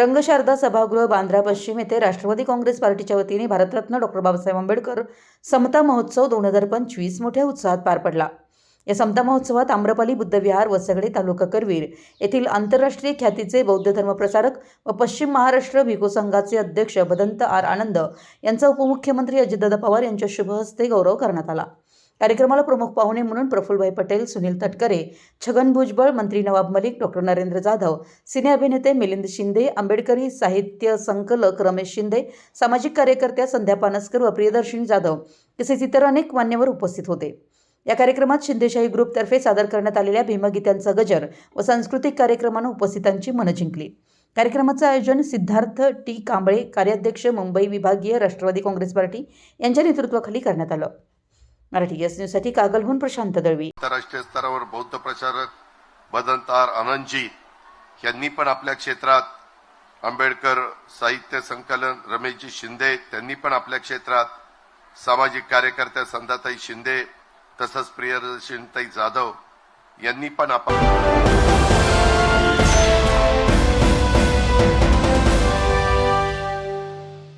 रंगशारदा सभागृह बांद्रा पश्चिम येथे राष्ट्रवादी काँग्रेस पार्टीच्या वतीने भारतरत्न डॉक्टर बाबासाहेब आंबेडकर समता महोत्सव दोन हजार पंचवीस मोठ्या उत्साहात पार पडला. या समता महोत्सवात आम्रपाली बुद्धविहार वसगडे तालुका करवीर येथील आंतरराष्ट्रीय ख्यातीचे बौद्ध धर्मप्रसारक व पश्चिम महाराष्ट्र भिको संघाचे अध्यक्ष भदंत आर आनंद यांचा उपमुख्यमंत्री अजितदादा पवार यांच्या शुभ हस्ते गौरव करण्यात आला. कार्यक्रमाला प्रमुख पाहुणे म्हणून प्रफुल्लभाई पटेल सुनील तटकरे छगन भुजबळ मंत्री नवाब मलिक डॉक्टर नरेंद्र जाधव सिने अभिनेते मिलिंद शिंदे आंबेडकरी साहित्य संकलक रमेश शिंदे सामाजिक कार्यकर्त्या संध्या पानसकर व प्रियदर्शिनी जाधव तसेच इतर अनेक मान्यवर उपस्थित होते. या कार्यक्रमात शिंदेशाही ग्रुपतर्फे सादर करण्यात आलेल्या भीमगीतांचा गजर व सांस्कृतिक कार्यक्रमानं उपस्थितांची मनं जिंकली. कार्यक्रमाचं आयोजन सिद्धार्थ टी. कांबळे कार्याध्यक्ष मुंबई विभागीय राष्ट्रवादी काँग्रेस पार्टी यांच्या नेतृत्वाखाली करण्यात आलं. मराठी एस न्यूजसाठी कागलहून प्रशांत दळवी. आंतरराष्ट्रीय स्तरावर बौद्ध प्रचारक भदंतार आनंदजी यांनी पण आपल्या क्षेत्रात आंबेडकर साहित्य संकलन रमेशजी शिंदे त्यांनी पण आपल्या क्षेत्रात सामाजिक कार्यकर्त्या संध्याताई शिंदे तसंच प्रियदर्शनताई जाधव यांनी पण आपण